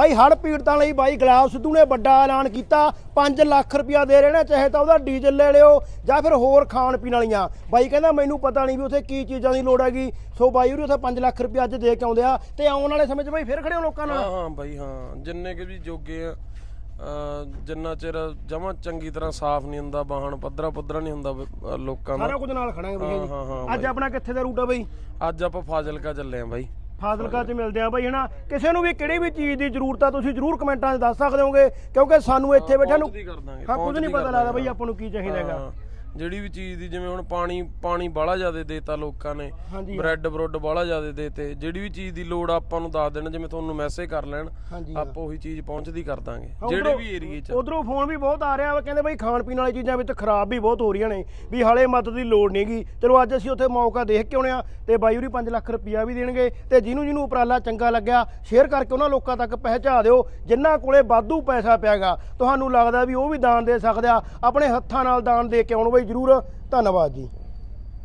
ਬਾਈ ਹੜ ਪੀੜਤਾਂ ਲਈ ਬਾਈ ਗੁਲਾਬ ਸਿੱਧੂ ਨੇ ਵੱਡਾ ਐਲਾਨ ਕੀਤਾ। 5 ਲੱਖ ਰੁਪਇਆ ਦੇ ਰਹੇ ਨੇ ਚਾਹੇ ਤਾਂ ਉਹਦਾ ਡੀਜ਼ਲ ਲੈ ਲਿਓ ਜਾਂ ਫਿਰ ਹੋਰ ਖਾਣ ਪੀਣ ਵਾਲੀਆਂ। ਬਾਈ ਕਹਿੰਦਾ ਮੈਨੂੰ ਪਤਾ ਨਹੀਂ ਵੀ ਉੱਥੇ ਕੀ ਚੀਜ਼ਾਂ ਦੀ ਲੋੜ ਹੈਗੀ। ਸੋ ਬਾਈ ਉਹਨੇ ਉੱਥੇ 5 ਲੱਖ ਰੁਪਇਆ ਅੱਜ ਦੇ ਕੇ ਆਉਂਦੇ ਆ ਤੇ ਆਉਣ ਵਾਲੇ ਸਮੇਂ 'ਚ ਬਾਈ ਫਿਰ ਖੜੇ ਹੋ ਲੋਕਾਂ ਨਾਲ। ਹਾਂ ਬਾਈ ਹਾਂ। ਜਿੰਨੇ ਕਿ ਵੀ ਜੋਗੇ ਆ ਅਹ ਜਿੰਨਾ ਚਿਰ ਜਮਾ ਚੰਗੀ ਤਰ੍ਹਾਂ ਸਾਫ਼ ਨਹੀਂ ਹੁੰਦਾ ਵਾਹਣ ਪੱਧਰਾ ਪੁੱਧਰਾ ਨਹੀਂ ਹੁੰਦਾ ਅਹ ਲੋਕਾਂ ਦਾ। ਸਾਰਾ ਕੁਝ ਨਾਲ ਖੜਾਂਗੇ ਬਾਈ ਹਾਂ, ਹਾਂ, ਹਾਂ, ਜੀ ਅੱਜ ਆਪਣਾ ਕਿੱਥੇ ਦਾ ਰੂਟ ਆ ਬਾਈ? ਅੱਜ ਆਪਾਂ ਫਾਜ਼ਿਲਕਾ ਚੱਲੇ ਆ ਬਾਈ। ਫਾਜ਼ਿਲਕਾ 'ਚ ਮਿਲਦੇ ਆ ਬਾਈ ਹਨਾ? ਕਿਸੇ ਨੂੰ ਵੀ ਕਿਹੜੀ ਵੀ ਚੀਜ਼ ਦੀ ਜ਼ਰੂਰਤ ਆ ਤੁਸੀਂ ਜ਼ਰੂਰ ਕਮੈਂਟਾਂ 'ਚ ਦੱਸ ਸਕਦੇ ਹੋਗੇ ਕਿਉਂਕਿ ਸਾਨੂੰ ਇੱਥੇ ਬੈਠਿਆਂ ਨੂੰ ਹਾਂ ਕੁਝ ਨਹੀਂ ਪਤਾ ਲੱਗਦਾ। ਬਾਈ ਆਪਾਂ ਨੂੰ ਕੀ ਚਾਹੀਦਾ ਹੈਗਾ। ਜਿਹੜੀ ਵੀ ਚੀਜ਼ ਦੀ ਜਿਵੇਂ ਹੁਣ ਪਾਣੀ ਪਾਣੀ ਬਾਹਲਾ ਜ਼ਿਆਦਾ ਦੇਤਾ ਲੋਕਾਂ ਨੇ ਬ੍ਰੈਡ ਬਰੁੱਡ ਬਾਹਲਾ ਜ਼ਿਆਦਾ ਦੇਤੇ ਜਿਹੜੀ ਵੀ ਚੀਜ਼ ਦੀ ਲੋੜ ਆਪਾਂ ਨੂੰ ਦੱਸ ਦੇਣ ਜਿਵੇਂ ਤੁਹਾਨੂੰ ਮੈਸੇਜ ਕਰ ਲੈਣ ਆਪਾਂ ਉਹੀ ਚੀਜ਼ ਪਹੁੰਚਦੀ ਕਰ ਦਾਂਗੇ ਜਿਹੜੇ ਵੀ ਏਰੀਏ 'ਚ। ਉਧਰੋਂ ਫੋਨ ਵੀ ਬਹੁਤ ਆ ਰਿਹਾ ਵਾ ਕਹਿੰਦੇ ਬਾਈ ਖਾਣ ਪੀਣ ਵਾਲੀ ਚੀਜ਼ਾਂ ਵਿੱਚ ਖਰਾਬ ਵੀ ਬਹੁਤ ਹੋ ਰਹੀਆਂ ਨੇ ਵੀ ਹਾਲੇ ਮਦਦ ਦੀ ਲੋੜ ਨਹੀਂਗੀ ਚਲੋ ਅੱਜ ਅਸੀਂ ਉੱਥੇ ਮੌਕਾ ਦੇਖ ਕੇ ਆਉਣੇ ਆ ਤੇ ਬਾਈ ਹੋਰੀ 5 ਲੱਖ ਰੁਪਇਆ ਵੀ ਦੇਣਗੇ ਤੇ ਜਿਹਨੂੰ ਜਿਹਨੂੰ ਉਪਰਾਲਾ ਚੰਗਾ ਲੱਗਿਆ ਸ਼ੇਅਰ ਕਰਕੇ ਉਹਨਾਂ ਲੋਕਾਂ ਤੱਕ ਪਹੁੰਚਾ ਦਿਓ ਜਿਨ੍ਹਾਂ ਕੋਲੇ ਵਾਧੂ ਪੈਸਾ ਪਿਆਗਾ ਤੁਹਾਨੂੰ ਲੱਗਦਾ ਵੀ ਉਹ ਵੀ ਦਾਨ ਦੇ ਸਕਦੇ ਆ ਆਪਣੇ ਹੱਥਾਂ ਨਾਲ ਦਾਨ ਦੇ ਕੇ ਆਉਣ ਬਾਈ ਜਰੂਰ ਧੰਨਵਾਦ ਜੀ।